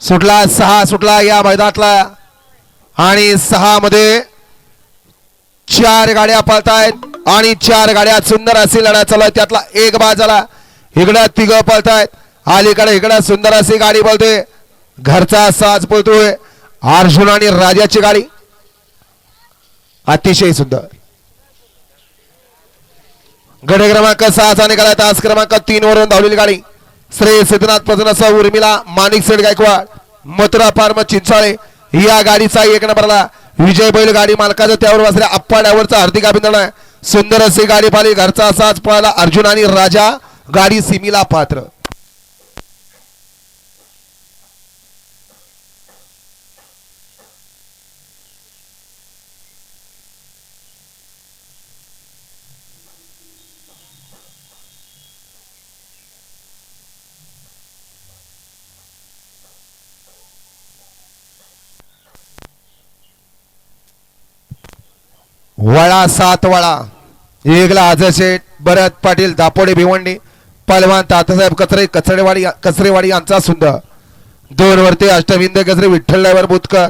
सुटला सहा सुटला या मैदानातला. आणि सहा मध्ये चार गाड्या पळतायत आणि चार गाड्या सुंदर अशी लढा चालू आहे. त्यातला एक बाद झाला इकडं तिघ पळतायत. अलीकडे इकडं सुंदर अशी गाडी बोलते घरचा साज बोलतोय. अर्जुन आणि राजाची गाडी. अतिशय सुंदर. गड क्रमांक सहाचा निघाला तास क्रमांक तीन वरून धावलेली गाडी. श्रेय सिद्धनाथ प्रसन्न उर्मिला माणिक सेठ गायकवाड मथुरा फार्म चिंचाळे या गाडीचा एक नंबरला विजय बैल गाडी मालकाचं त्यावर बसल्या अप्पाड्यावरचा हार्दिक अभिनंदन आहे. सुंदर असे गाडी पाली घरचा असाच पळाला अर्जुन आणि राजा गाडी सिमीला पात्र. वळा सात वळा. एकला आजशेठ भरत पाटील दापोडे भिवंडी पलवान तातासाहेब कचरे कचरेवाडी कचरेवाडी यांचा सुंदर. दोन वरती अष्टविंद कचरे विठ्ठल ड्रायव्हर बुतकर.